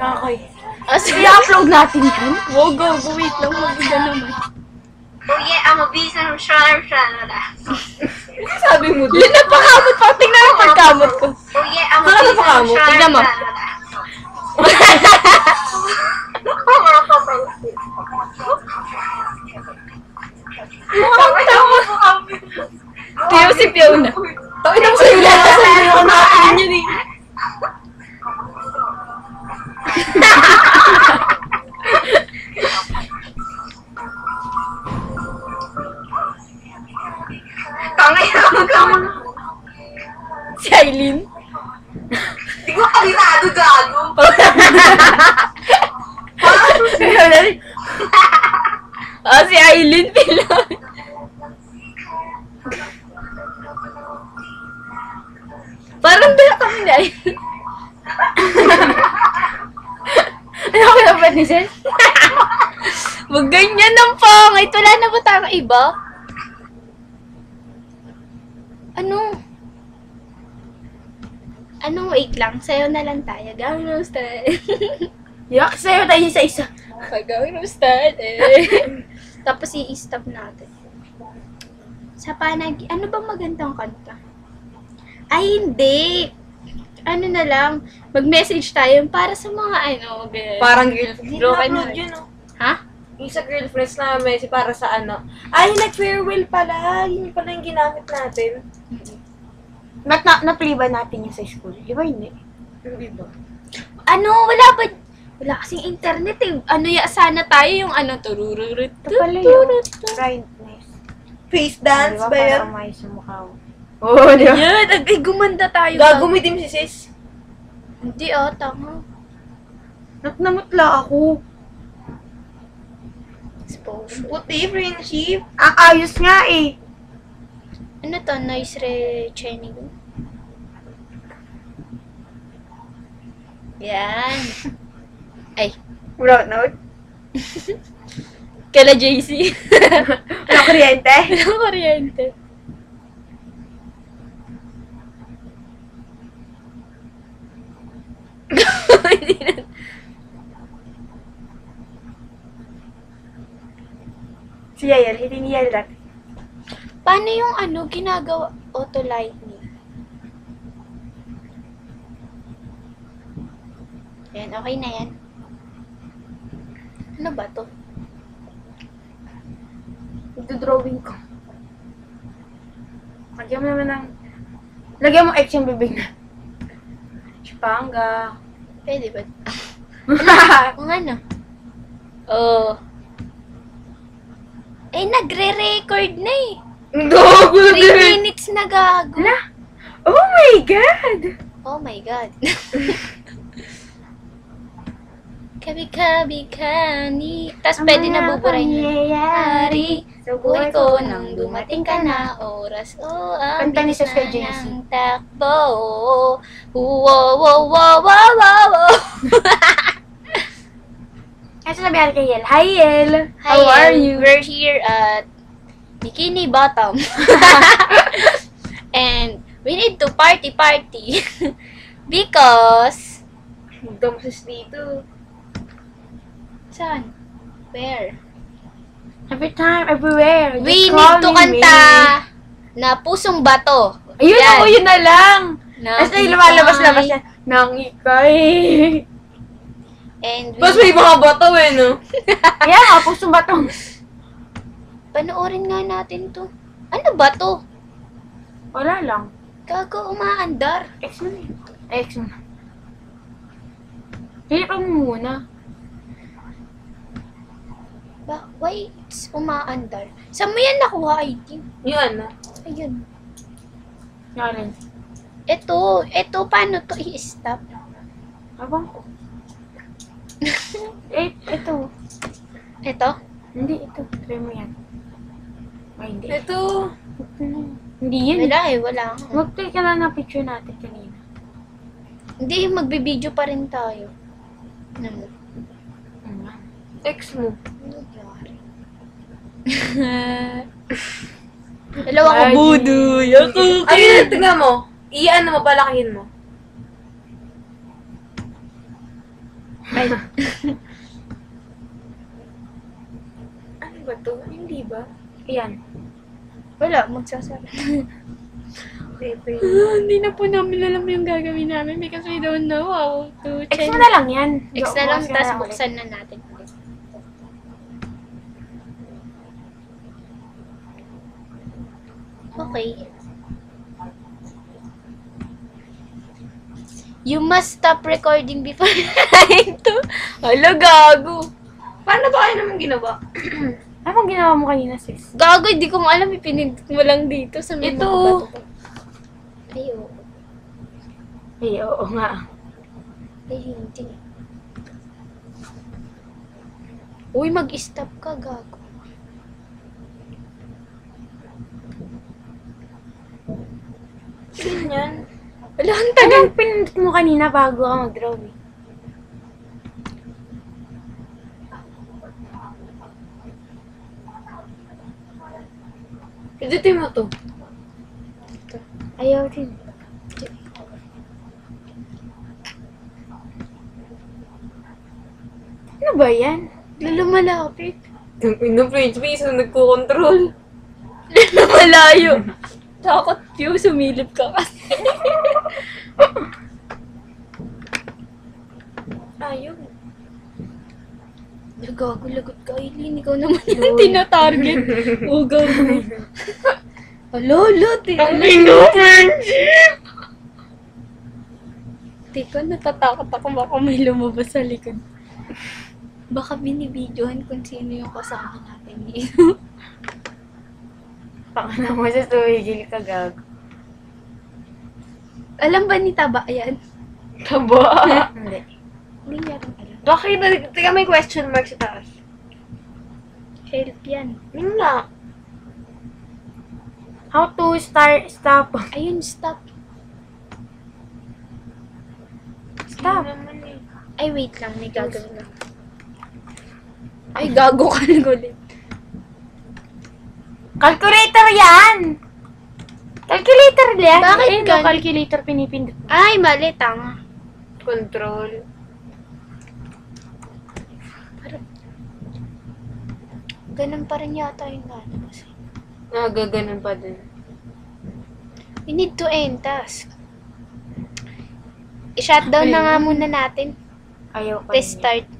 Kakay. Ah, sige. I-upload natin yan. Wow, go, go, wait lang. Ka naman. Oh yeah, I'm a beast and I'm sure Sabi mo Lin, napakamot pa. Tingnan mo pagkamot ko. Oh yeah, I'm a Saan beast and I'm mo? sure mo. Tiyo si Fiona. Tawin mo sa'yo lang. Sabi ako natin yun eh. Kabitado gago. Ah, si Aileen pila. Parang dala kami ni Aileen. Ano ko na ba ni? Huwag ganyan ng pangit. Wala na ba tayong iba? Ano? Ano, wait lang. Sayo na lang tayo. Gawin mo style. Yak, sa'yo tayo sa isa. Gawin mo style eh. Tapos i-stop natin. Sa panag... Ano bang magandang kanta? Ay, hindi. Ano na lang, mag-message tayo para sa mga ano, ganyan. Parang girlfriend. Broken Broken heart. yun, oh. Ha? Yung sa girlfriends na message para sa ano. Ay, nag-farewell pala. Yun pala yung ginamit natin. Ba't na, na-play ba natin yung sa school? Di ba hindi? Hindi ba? Ano, wala ba? Wala kasing internet eh. Ano ya, sana tayo yung ano, turururut. Ito pala yun. Kindness. Face dance ba yan? Para umayos yung mukha mo. Oo, oh, di ba? Yan, ay, gumanda tayo. Gagumitim si sis. Hindi oh, tama. Natnamutla ako. Exposure. Puti, friendship. Ang ayos nga eh. Ano to, noise retraining? Yan. Ay, Brown note. kala JC. Walang kuryente. Walang kuryente. Si Yael, hindi ni Yael. Paano yung ano, ginagawa auto lightning? Yan, okay na yan. Ano ba to? Ito-drawing ko. Lagyan mo naman ng... Lagyan mo X yung bibig na. Chipanga. Pwede ba? Kung ano? Oh. Eh, nagre-record na eh. Gago 3 minutes na gago. Ala! Oh my God! Oh my God. Kabi-kabi kani. Tapos pwede na buburay na. Hari, sa buhay ko nang dumating ka na oras. Oh, ang Kanta ni bilis Saskia na ng takbo. Wow, wow, wow, wow, wow, wow. Ay, sinabihan kay Yel. Hi, Yel! Hi, How are you? We're here at Bikini Bottom. and we need to party party. Because... Magdamusis dito. Saan? Where? Every time, everywhere. We need call to me, kanta me. na Pusong Bato. Ayun Yan. ako, yun na lang. Na Tapos ay lumalabas-labas yan. Nang ikay. And we... Tapos may mga bato eh, no? Ayan, nga, pusong bato. Panoorin nga natin to. Ano ba to? Wala lang. Gago umaandar. X mo na yun. X mo na. Hilipan mo muna. Ba, why it's umaandar? Saan mo yan nakuha, ID? Yun, na. Ayun. Yan. Ito, ito, paano to i-stop? Abang ko. eh, ito. Ito? Hindi, ito. Try mo yan. Ay, hindi. Ito. Hindi yun. Wala eh, wala. Mag-take ka lang ng picture natin kanina. Hindi, magbibideo pa rin tayo. Ano? X mo. Nangyari? Dalawa ko Ay, budoy. Ako. Ayun, tingnan mo. Iyan mo, palakihin mo. Ay, Ano ba to? Hindi ba? Ayan. Wala, magsasara. Hindi na po namin alam yung gagawin namin because we don't know how to X change. mo na lang yan. X na lang, tapos na buksan na natin ulit. Okay. You must stop recording before trying to. Hala, gago. Paano ba kayo naman ginawa? Ano ginawa mo kanina, sis? Gago, hindi ko alam. Ipinindot mo lang dito sa may Ito. mga bato. Ay, oo. Ay, oo nga. Ay, hindi. Uy, mag-stop ka, gago. Ganyan. Wala, ang tagal. Pinindot mo kanina bago ka mag-draw eh? Pindutin mo to. Ayaw din. Ano ba yan? Lalo malapit. Yung ino, French base, so nagko-control. Lalo malayo. Takot yung sumilip ka kasi. Ayaw. Nagago, lagot ka, Eileen. Ikaw naman yung tinatarget. O, gago. Alo, alo, Ang ino, friendship! Teka, natatakot ako baka may lumabas sa likod. Baka binibidyohan kung sino yung kasama natin dito. Pakana mo sa tumigil ka, gag. Alam ba ni Taba yan? Taba. Hindi. Hindi niya alam. Bakit teka may question mark sa taas. Help yan. Yun nga. How to start, stop. Ayun, stop. Stop. Ay, wait lang. May gagawin lang. Ay, gago ka na ulit. Calculator yan! Calculator yan. Bakit Ayun, gan- calculator pinipindot. Ay, mali. Tanga. Control. Ganun pa rin yata yung lalabas. Nagaganon pa din. We need to end task. I-shutdown na nga muna natin. Ayaw pa. Restart.